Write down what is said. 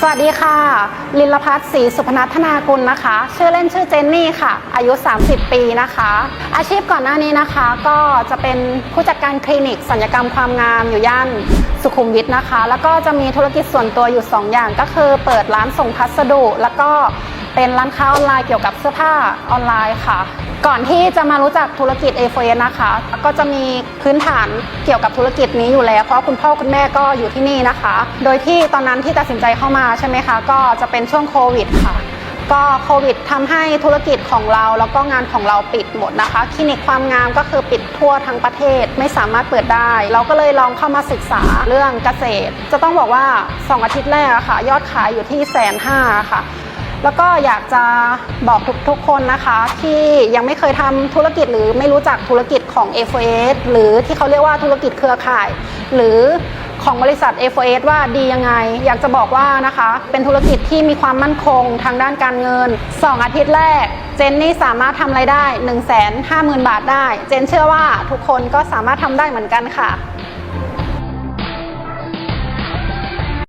สวัสดีค่ะ ลินลพัฒน์ศรีสุพนัทธนากุลนะคะ ชื่อเล่นชื่อเจนนี่ค่ะ อายุ 30 ปีนะคะ อาชีพก่อนหน้านี้นะคะ ก็จะเป็นผู้จัดการคลินิกสัญญกรรมความงามอยู่ย่านสุขุมวิทนะคะ แล้วก็จะมีธุรกิจส่วนตัวอยู่ 2 อย่างก็คือเปิดร้านส่งพัสดุ แล้วก็ เป็นร้านค้าออนไลน์เกี่ยวกับเสื้อผ้าออนไลน์ค่ะ ก่อนที่จะมารู้จักธุรกิจ a อ s นะคะ ก็จะมีพื้นฐานเกี่ยวกับธุรกิจนี้อยู่แล้ว เพราะคุณพ่อคุณแม่ก็อยู่ที่นี่นะคะ โดยที่ตอนนั้นที่ตัดสินใจเข้ามาใช่ไหมคะ ก็จะเป็นช่วงโควิดค่ะก็โควิดทำให้ธุรกิจของเราแล้วก็งานของเราปิดหมดนะคะคลินิกความงามก็คือปิดทั่วทั้งประเทศไม่สามารถเปิดได้ เราก็เลยลองเข้ามาศึกษาเรื่องเกษตร จะต้องบอกว่า 2 อาทิตย์แรกะค่ะ ยอดขายอยู่ที่แสนห้าค่ะ แล้วก็อยากจะบอกทุกๆคนนะคะที่ยังไม่เคยทำธุรกิจหรือไม่รู้จักธุรกิจของ f อ s หรือที่เขาเรียกว่าธุรกิจเครือข่าย หรือของบริษัท f อ s ว่าดียังไง อยากจะบอกว่านะคะ เป็นธุรกิจที่มีความมั่นคงทางด้านการเงิน 2 อาทิตย์แรก เจนนี่สามารถทำไรายได้ 1 5 0 0 0 0 บาทได้ เจนเชื่อว่าทุกคนก็สามารถทำได้เหมือนกันค่ะ